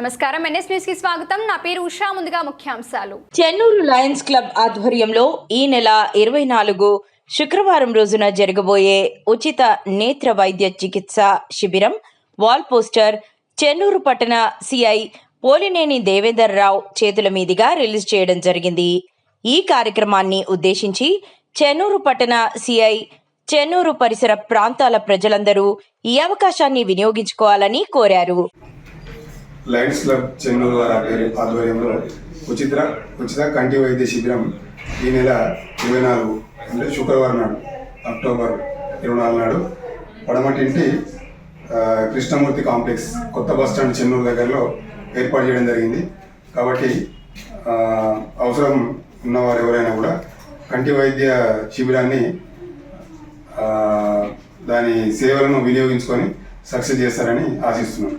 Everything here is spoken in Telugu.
నమస్కారం. ఎన్ఎస్ న్యూస్కి స్వాగతం. నా పేరు ఉషా. ముందుగా ముఖ్యాంశాలు. చెన్నూరు లయన్స్ క్లబ్ ఆధ్వర్యంలో ఈ నెల ఇరవై నాలుగు శుక్రవారం రోజున జరగబోయే ఉచిత నేత్ర వైద్య చికిత్స శిబిరం వాల్ పోస్టర్ చెన్నూరు పట్టణ సిఐ పోలినేని దేవేందర్ రావు చేతుల మీదుగా రిలీజ్ చేయడం జరిగింది. ఈ కార్యక్రమాన్ని ఉద్దేశించి చెన్నూరు పట్టణ సిఐ చెన్నూరు పరిసర ప్రాంతాల ప్రజలందరూ ఈ అవకాశాన్ని వినియోగించుకోవాలని కోరారు. లయన్స్ క్లబ్ చెన్నూరు వారి ఆధ్వర్యంలో ఉచిత ఉచిత కంటి వైద్య శిబిరం ఈ నెల ఇరవై నాలుగు అంటే శుక్రవారం నాడు అక్టోబర్ ఇరవై నాలుగు నాడు పడమటింటి కృష్ణమూర్తి కాంప్లెక్స్ కొత్త బస్ స్టాండ్ చెన్నూరు దగ్గరలో ఏర్పాటు చేయడం జరిగింది. కాబట్టి అవసరం ఉన్నవారు ఎవరైనా కూడా కంటి వైద్య శిబిరాన్ని దాని సేవలను వినియోగించుకొని సక్సెస్ చేస్తారని ఆశిస్తున్నాను